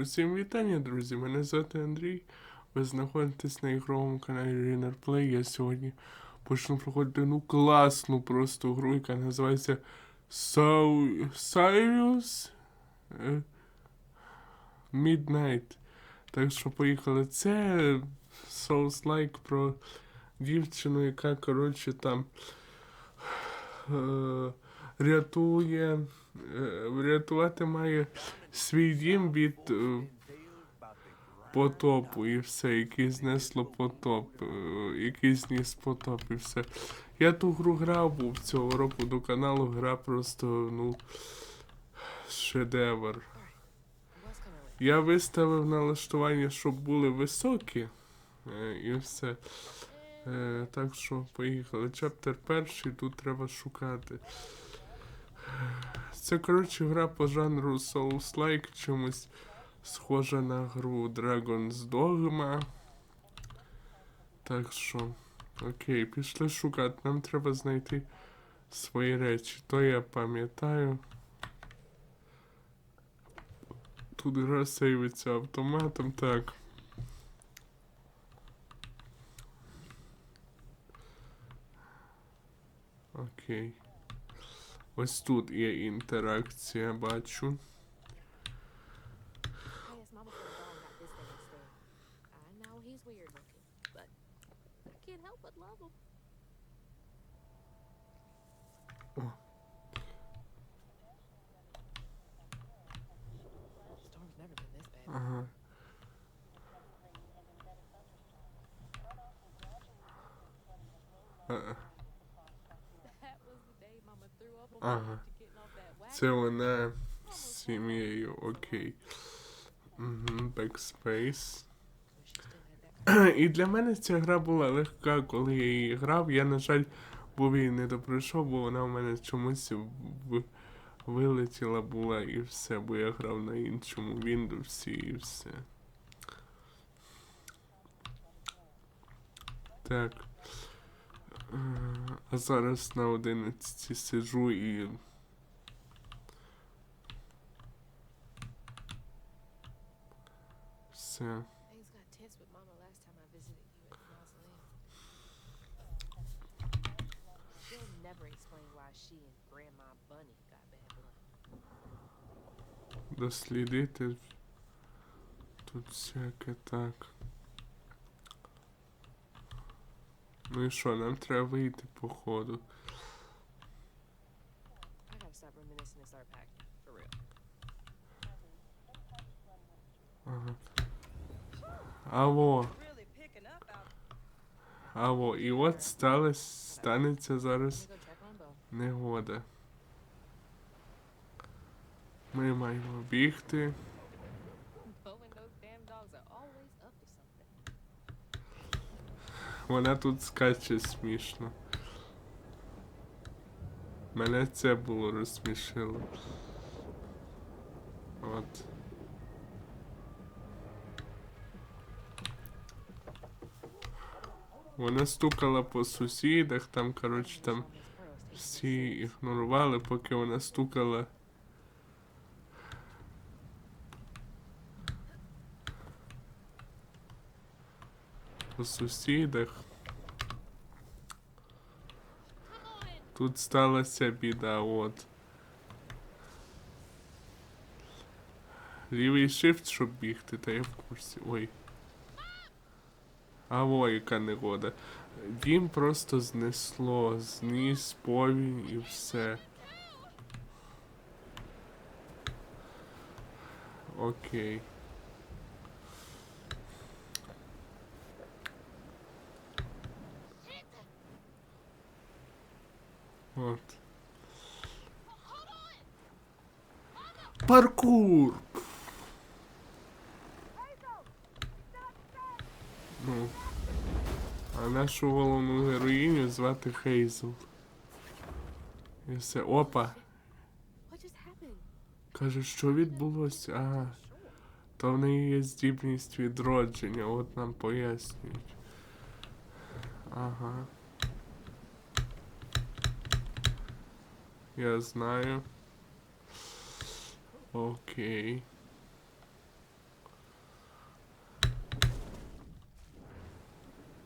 Усім вітання, друзі! Мене звати Андрій. Ви знаходитесь на ігровому каналі Rainer Play. Я сьогодні почну проходити ну класну просто гру, яка називається Sirius е, Midnight. Так що поїхали. Це Souls-like про дівчину, яка, коротше, там е, рятує, е, врятувати має свій дім від е, потопу і все, який знесло потоп, е, який зніс потоп і все. Я ту гру грав, був цього року до каналу, гра просто, ну, шедевр. Я виставив налаштування, щоб були високі, е, і все. Так що поїхали. Чаптер перший, тут треба шукати. Це, коротше, гра по жанру Souls-like, чимось схожа на гру Dragon's Dogma. Так що, окей, пішли шукати. Нам треба знайти свої речі. То я пам'ятаю. Тут гра сейвиться автоматом, так. Окей. Ось тут є інтеракція, бачу. Ага. Це вона з сім'єю, окей. Угу, Backspace. І для мене ця гра була легка, коли я її грав. Я, на жаль, був її не допройшов, бо вона в мене чомусь в... вилетіла була і все, бо я грав на іншому Windows і все. Так. Е, А зараз на 11 сиджу і. Все. Things got tense with Ну і що, нам треба вийти по ходу. I gotta stop reminiscing and start packing, for real. Ага. Алло, алло, і от сталося, станеться зараз негода. Ми маємо бігти. Вона тут скаче смішно. Мене це було розсмішило. От. Вона стукала по сусідах, там, коротше, там всі ігнорували, поки вона стукала. По сусідах. Тут сталася біда, от. Лівий shift, щоб бігти, та я в курсі. Ой. А во, яка негода. Дім просто знесло, зніс повінь і все. Окей. От. Паркур! Ну. А нашу головну героїню звати Хейзл. І все. Опа! Каже, що відбулося? Ага. То в неї є здібність відродження, от нам пояснюють. Ага. Я знаю. Окей.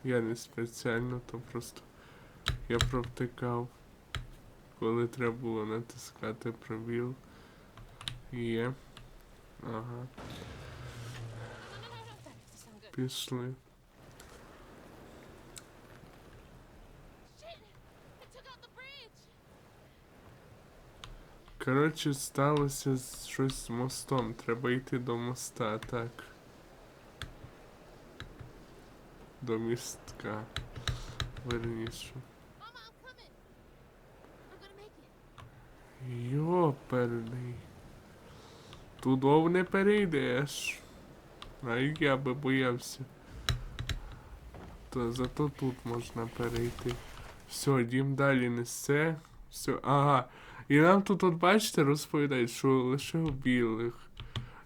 Я не спеціально, то просто я провтикав, коли треба було натискати пробіл. Є. Ага. Пішли. Коротше, сталося щось з мостом. Треба йти до моста, так. До містка. Верніше. Йоперний. Тудов не перейдеш. А я би боявся. То зато тут можна перейти. Все, дім далі несе. Все, ага. І нам тут, от бачите, розповідають, що лише у білих.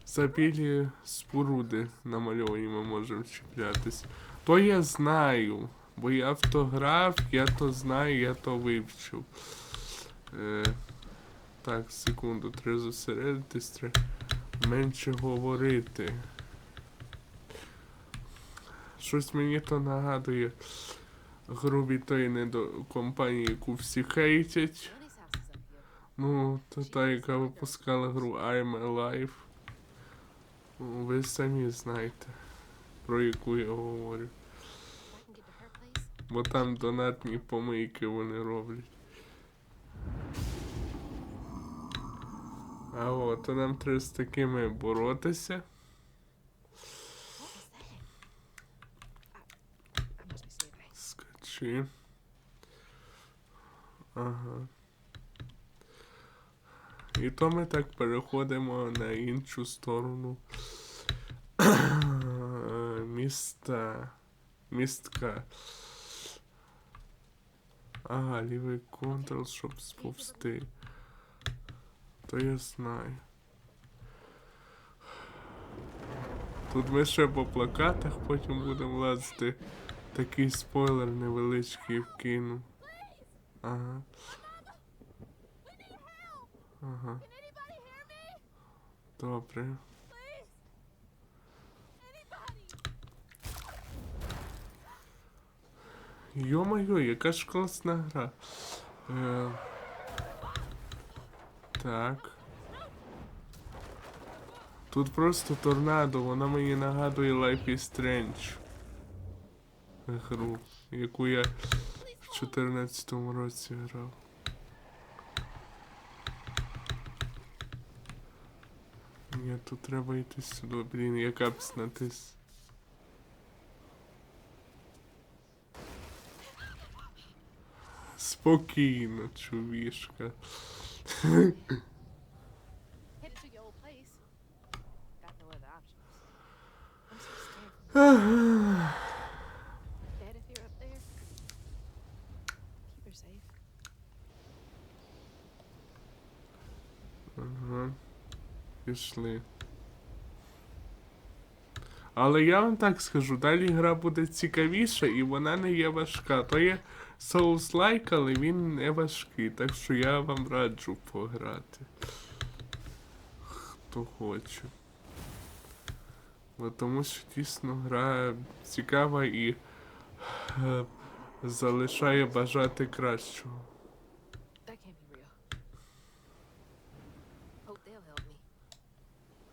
За білі споруди намальовані ми можемо чіплятись. То я знаю. Бо я автограф, я то знаю, я то вивчив. Е, так, секунду, треба зосередитись, треба менше говорити. Щось мені то нагадує грубі до компанії, яку всі хейтять. Ну, то та, яка випускала гру I'm Alive. Ви самі знаєте, про яку я говорю. Бо там донатні помийки вони роблять. А от, то нам треба з такими боротися. What was І то ми так переходимо на іншу сторону міста. Містка. Ага, лівий контрол, щоб сповзти. То я знаю. Тут ми ще по плакатах потім будемо лазити. Такий спойлер невеличкий вкину. Ага. Ага. Добре. Йо-моє, яка ж класна гра. Е, так. Тут просто торнадо, вона мені нагадує Life is Strange. Гру, яку я в 14 році грав. Ні, тут треба йти сюди, блін, я капс натис. Спокійно, чувішка. Headed Пішли. Але я вам так скажу, далі гра буде цікавіша і вона не є важка. То є Souls-like, але він не важкий, так що я вам раджу пограти. Хто хоче. Бо тому що дійсно гра цікава і е, залишає бажати кращого.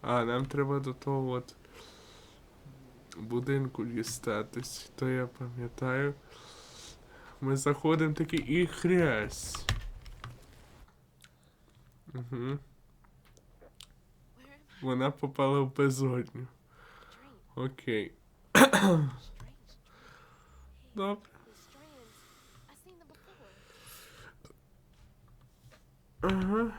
А, нам треба до того от будинку дістатись, то я пам'ятаю. Ми заходимо такі і хрясь. Угу. Вона попала в безодню. Окей. Добре. Ага.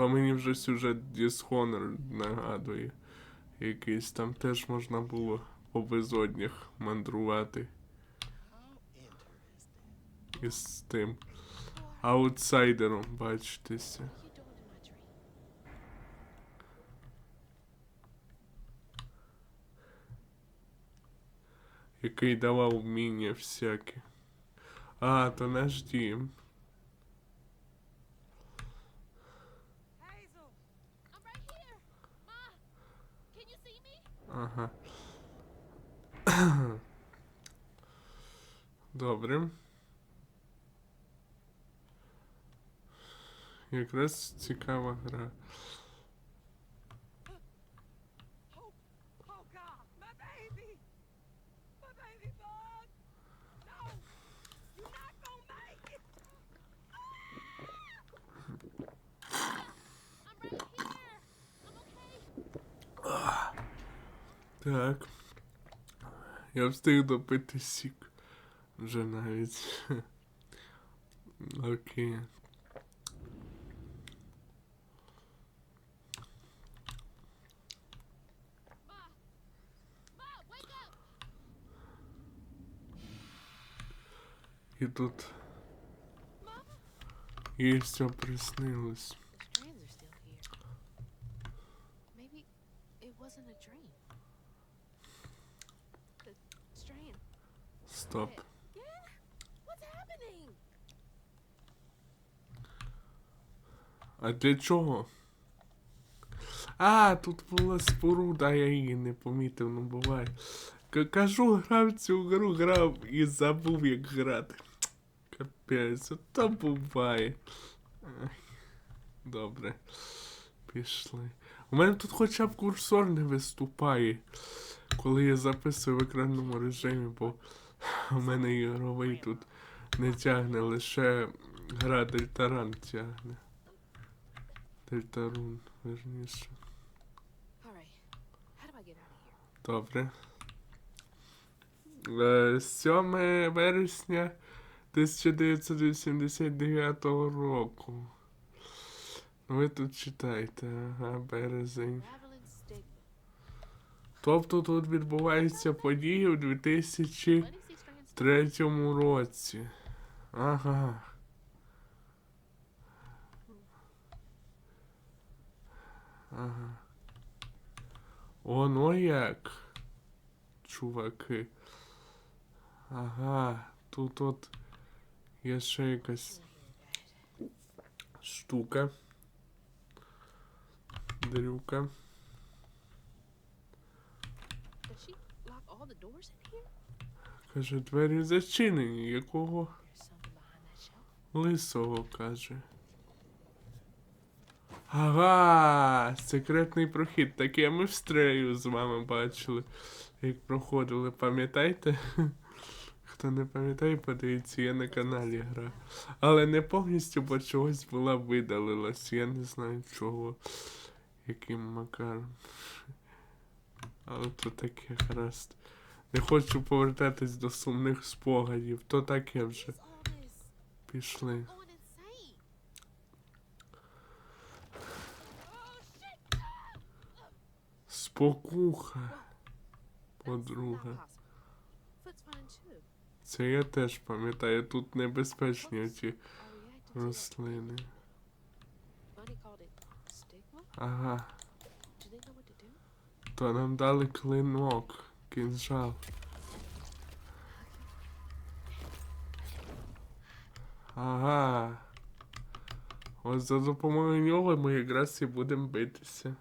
То мені вже сюжет Dishonored нагадує. Якийсь там теж можна було по безоднях мандрувати. Із тим аутсайдером бачитися. Який давав вміння всяке. А, то наш дім. Ага. Добре. Якраз цікава гра. Oh, Так. Я встиг допити сік. Вже навіть. Окей. І тут їй все приснилось. Стоп. А для чого? А, тут була споруда, я її не помітив, ну буває. Кажу, грав цю гру, грав і забув, як грати. Капець, то буває. Добре. Пішли. У мене тут хоча б курсор не виступає, коли я записую в екранному режимі, бо у мене ігровий тут не тягне, лише гра Дельтаран тягне. Дельтарун, верніше. Добре. Е, 7 вересня 1989 року. Ви тут читаєте, ага, березень. Тобто тут відбуваються події у 2003 Strands. році. Ага. Ага. Оно як. Чуваки. Ага. Тут от є ще якась штука. Дрюка. Каже, двері зачинені. Якого лисого каже. Ага, секретний прохід. Таке ми в стрею з вами бачили, як проходили, пам'ятаєте? Хто не пам'ятає, подивіться, я на каналі гра. Але не повністю, бо чогось була видалилась. Я не знаю чого. Яким макаром. Але то таке гаразд. Не хочу повертатись до сумних спогадів. То таке вже. Пішли. Спокуха. Подруга. Це я теж пам'ятаю, тут небезпечні оці рослини. Ага, то нам дали клинок, кінжал. Ага. Ось за допомогою нього ми якраз і будемо битися.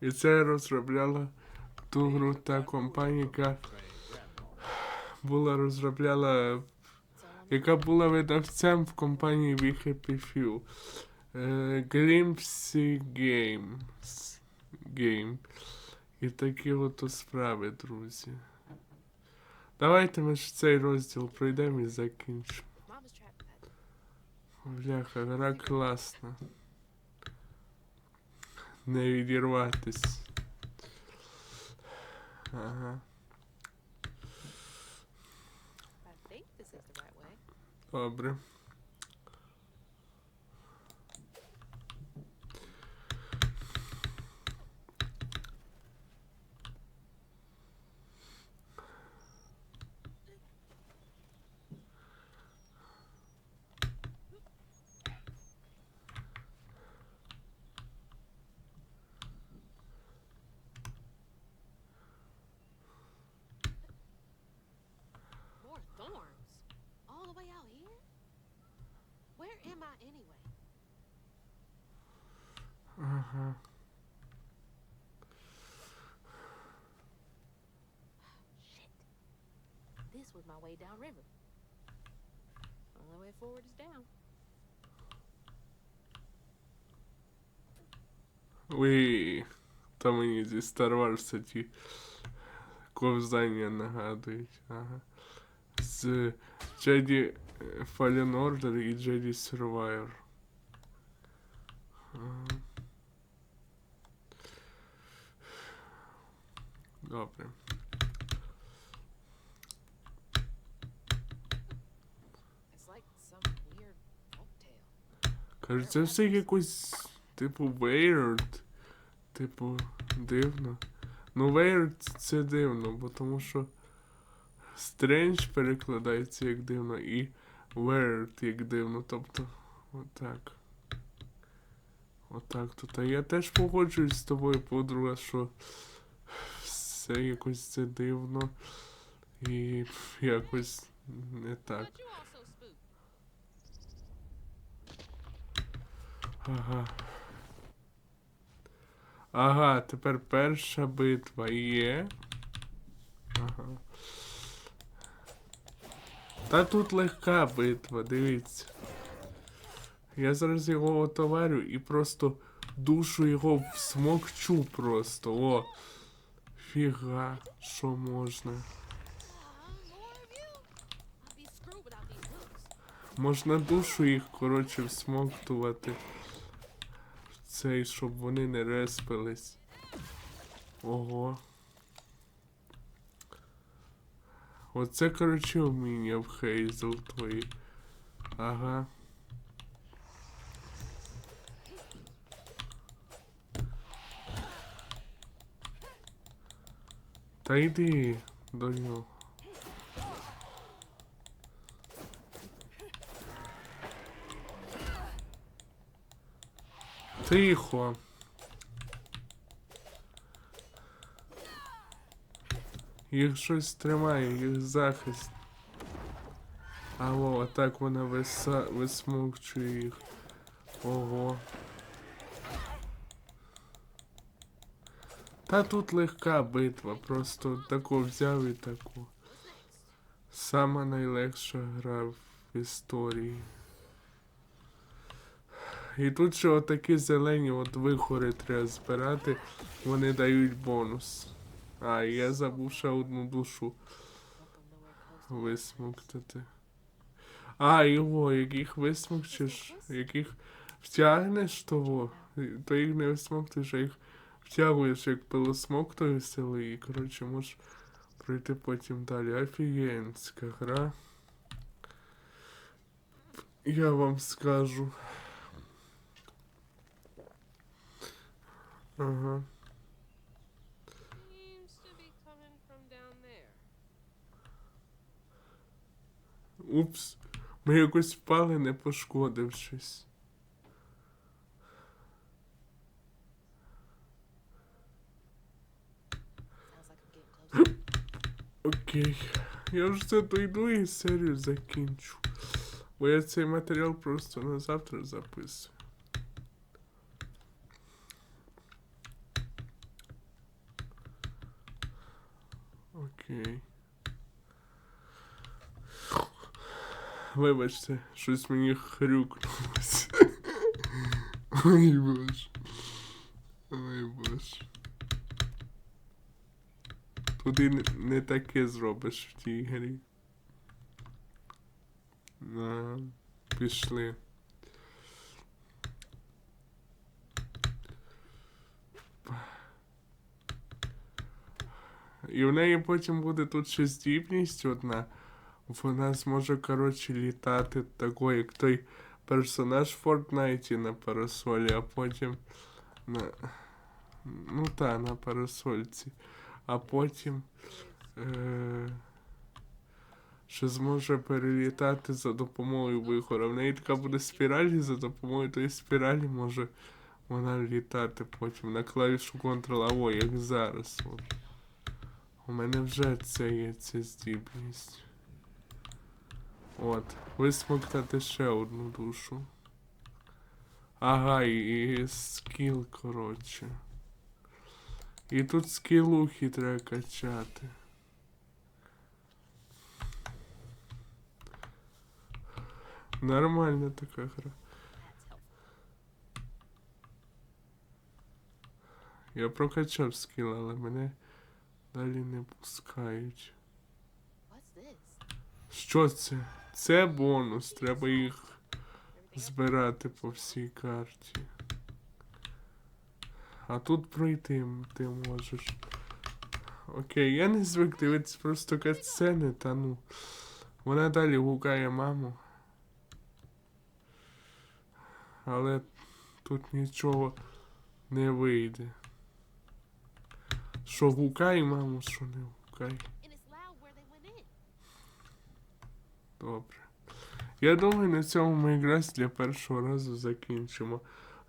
І це розробляла ту гру та компанія, яка була розробляла яка була видавцем в компанії Happy Few. Е, Glimpsy Games. Game. І такі от справи, друзі. Давайте ми ж цей розділ пройдемо і закінчимо. Бляха, гра класна. Не відірватись. Ага. Добре. am I anyway? Uh huh. Shit. This was my way downriver. Only way forward is down. We там мені зі Star Wars ті ковзання нагадують. Ага. З Джеді Fallen Order і Jedi Survivor. Добре. Кажуть, це все якось, типу, weird. Типу, дивно. Ну, weird це дивно, бо тому що strange перекладається як дивно і weird як дивно. Тобто, отак. Отак тут. А я теж погоджуюсь з тобою, подруга, що все якось це дивно і якось не так. Ага. Ага, тепер перша битва є. Ага. Та тут легка битва, дивіться. Я зараз його отоварю і просто душу його всмокчу просто. О. Фіга, що можна. Можна душу їх, коротше, всмоктувати. в Цей, щоб вони не респились. Ого. Оце, коротше, вміння в Хейзл твої. Ага. Та йди до нього. Тихо. Їх щось тримає, їх захист. Алло, а так вона виса... висмокчує їх. Ого. Та тут легка битва, просто таку взяв і таку. Сама найлегша гра в історії. І тут ще отакі зелені от вихори треба збирати, вони дають бонус. А, я забув ще одну душу висмоктати. А, його, яких висмокчиш, яких втягнеш того, то їх не висмоктиш, а їх втягуєш як пилосмоктою сили, і коротше можеш пройти потім далі. Офігенська гра. Я вам скажу. Ага. Упс. Ми якось впали, не пошкодившись. Окей. Я вже це дойду і серію закінчу. Бо я цей матеріал просто на завтра записую. Окей. Вибачте, щось мені хрюкнулося. Ой боже. Ой боже. Туди не, таке зробиш в тій грі. На, пішли. І в неї потім буде тут ще здібність одна. Вона зможе, коротше, літати тако, як той персонаж в Фортнайті на парасолі, а потім на. Ну та, на парасольці. А потім. Е- що зможе перелітати за допомогою вихора. В неї така буде спіраль, і за допомогою тої спіралі може вона літати потім на клавішу Ctrl О, як зараз. От. У мене вже це є ця здібність. От, висмоктати ще одну душу. Ага, і, і скіл, коротше. І тут скілухи треба качати. Нормальна така гра. Я прокачав скіл, але мене далі не пускають. Що це? Це бонус. Треба їх збирати по всій карті. А тут пройти ти можеш. Окей, я не звик дивитися просто катсцени, та ну. Вона далі гукає маму. Але тут нічого не вийде. Що гукай маму, що не гукай. Добре. Я думаю, на цьому ми якраз для першого разу закінчимо.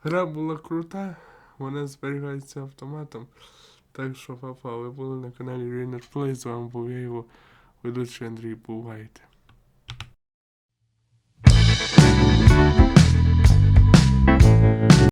Гра була крута, вона зберігається автоматом. Так що, папа, ви були на каналі Rainer Play, з вами був я його ведучий Андрій. Бувайте.